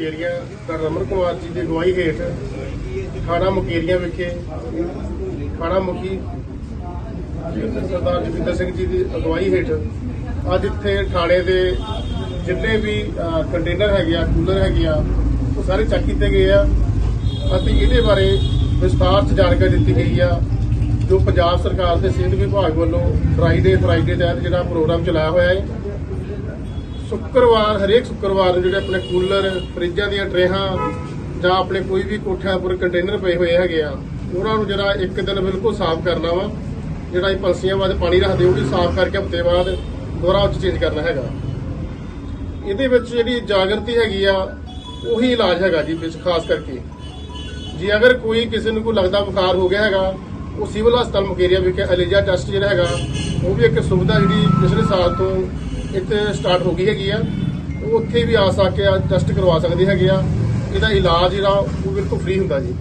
Sir Raman Kumar ji ਦੀ ਅਗਵਾਈ ਹੇਠ ਥਾਣਾ ਮੁਕੇਰੀਆਂ ਵਿਖੇ ਥਾਣਾ ਮੁਖੀ ਸਰਦਾਰ ਜਗਿੰਦਰ ਸਿੰਘ ਜੀ ਦੀ ਅਗਵਾਈ ਹੇਠ ਅੱਜ ਇੱਥੇ ਥਾਣੇ ਦੇ ਜਿੰਨੇ ਵੀ ਕੰਟੇਨਰ ਹੈਗੇ ਆ ਕੂਲਰ ਹੈਗੇ ਆ, ਉਹ ਸਾਰੇ ਚੈੱਕ ਕੀਤੇ ਗਏ ਆ। ਅਤੇ ਇਹਦੇ ਬਾਰੇ ਵਿਸਥਾਰ ਚ ਜਾਣਕਾਰੀ ਦਿੱਤੀ ਗਈ ਆ, ਜੋ ਪੰਜਾਬ ਸਰਕਾਰ ਦੇ ਸਿਹਤ ਵਿਭਾਗ ਵੱਲੋਂ ਫਰਾਈਡੇ ਫਰਾਈਡੇ ਤਹਿਤ ਜਿਹੜਾ ਪ੍ਰੋਗਰਾਮ ਚਲਾਇਆ ਹੋਇਆ ਹੈ ਸ਼ੁੱਕਰਵਾਰ, ਹਰੇਕ ਸ਼ੁੱਕਰਵਾਰ ਨੂੰ ਜਿਹੜੇ ਆਪਣੇ ਕੂਲਰ, ਫਰਿੱਜਾਂ ਦੀਆਂ ਟਰੇਹਾਂ ਜਾਂ ਆਪਣੇ ਕੋਈ ਵੀ ਕੋਠਿਆਂ ਉੱਪਰ ਕੰਟੇਨਰ ਪਏ ਹੋਏ ਹੈਗੇ ਆ, ਉਹਨਾਂ ਨੂੰ ਜਿਹੜਾ ਇੱਕ ਦਿਨ ਬਿਲਕੁਲ ਸਾਫ਼ ਕਰਨਾ ਵਾ, ਜਿਹੜਾ ਇਹ ਪੰਛੀਆਂ ਬਾਅਦ ਪਾਣੀ ਰੱਖਦੇ, ਉਹ ਵੀ ਸਾਫ਼ ਕਰਕੇ ਹਫ਼ਤੇ ਬਾਅਦ ਦੁਬਾਰਾ ਉੱਚ ਚੇਂਜ ਕਰਨਾ ਹੈਗਾ। ਇਹਦੇ ਵਿੱਚ ਜਿਹੜੀ ਜਾਗਰਤੀ ਹੈਗੀ ਆ, ਉਹੀ ਇਲਾਜ ਹੈਗਾ ਜੀ, ਵਿੱਚ ਖਾਸ ਕਰਕੇ। ਜੇ ਅਗਰ ਕੋਈ ਕਿਸੇ ਨੂੰ ਕੋਈ ਲੱਗਦਾ ਬੁਖਾਰ ਹੋ ਗਿਆ ਹੈਗਾ ਉਹ ਸਿਵਲ ਹਸਪਤਾਲ ਮੁਕੇਰੀਆ ਵਿਖੇ ਅਲੀਜਾ ਟੈਸਟ ਜਿਹੜਾ ਹੈਗਾ, ਉਹ ਵੀ ਇੱਕ ਸੁਵਿਧਾ ਜਿਹੜੀ ਪਿਛਲੇ ਸਾਲ ਤੋਂ ਇੱਥੇ ਸਟਾਰਟ ਹੋ ਗਈ ਹੈਗੀ ਆ। ਉਹ ਉੱਥੇ ਵੀ ਆ ਸਕੇ ਟੈਸਟ ਕਰਵਾ ਸਕਦੇ ਹੈਗੇ ਆ। ਇਹਦਾ ਇਲਾਜ ਜਿਹੜਾ ਉਹ ਬਿਲਕੁਲ ਫ੍ਰੀ ਹੁੰਦਾ ਜੀ।